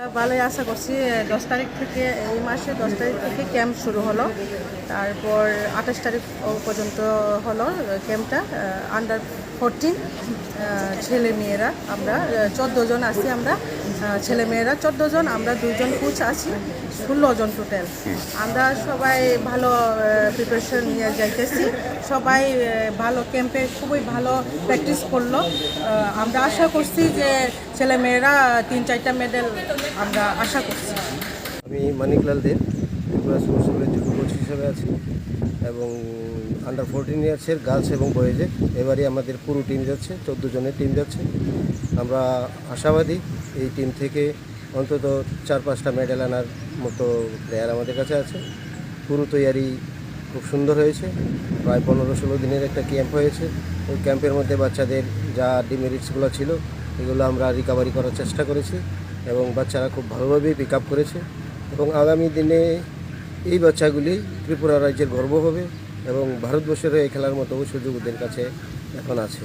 ভালোই আশা করছি দশ তারিখ থেকে, এই মাসে দশ তারিখ থেকে ক্যাম্প শুরু হলো। তারপর আঠাশ তারিখ পর্যন্ত হলো ক্যাম্পটা আন্ডার ফোরটিন ছেলে মেয়েরা আমরা চোদ্দ জন আছি আমরা ছেলে মেয়েরা চোদ্দ জন, আমরা দুজন কোচ আছি, ষোলো জন টোটাল আমরা সবাই ভালো প্রিপারেশন নিয়ে যাইতেছি। সবাই ভালো ক্যাম্পে খুবই ভালো প্র্যাকটিস করল। আমরা আশা করছি যে ছেলে মেয়েরা তিন চারটা মেডেল আমরা আশা করছি। আমি Manikpal Deb Tripura sports judo coach হিসেবে আছি এবং আন্ডার ফোরটিন ইয়ার্সের গার্লস এবং বয়েজে এবারে আমাদের পুরো টিম যাচ্ছে, চোদ্দ জনের টিম যাচ্ছে। আমরা আশাবাদী এই টিম থেকে অন্তত চার পাঁচটা মেডেল আনার মতো প্লেয়ার আমাদের কাছে আছে। পুরো তৈয়ারি খুব সুন্দর হয়েছে। প্রায় পনেরো ষোলো দিনের একটা ক্যাম্প হয়েছে। ওই ক্যাম্পের মধ্যে বাচ্চাদের যা ডিমেরিটসগুলো ছিল, এগুলো আমরা রিকভারি করার চেষ্টা করেছি। এবং বাচ্চারা খুব ভালোভাবেই পিক আপ করেছে এবং আগামী দিনে এই বাচ্চাগুলি ত্রিপুরা রাজ্যের গর্ব হবে এবং ভারতবর্ষের এই খেলার মতো সুযোগ ওদের কাছে এখন আছে।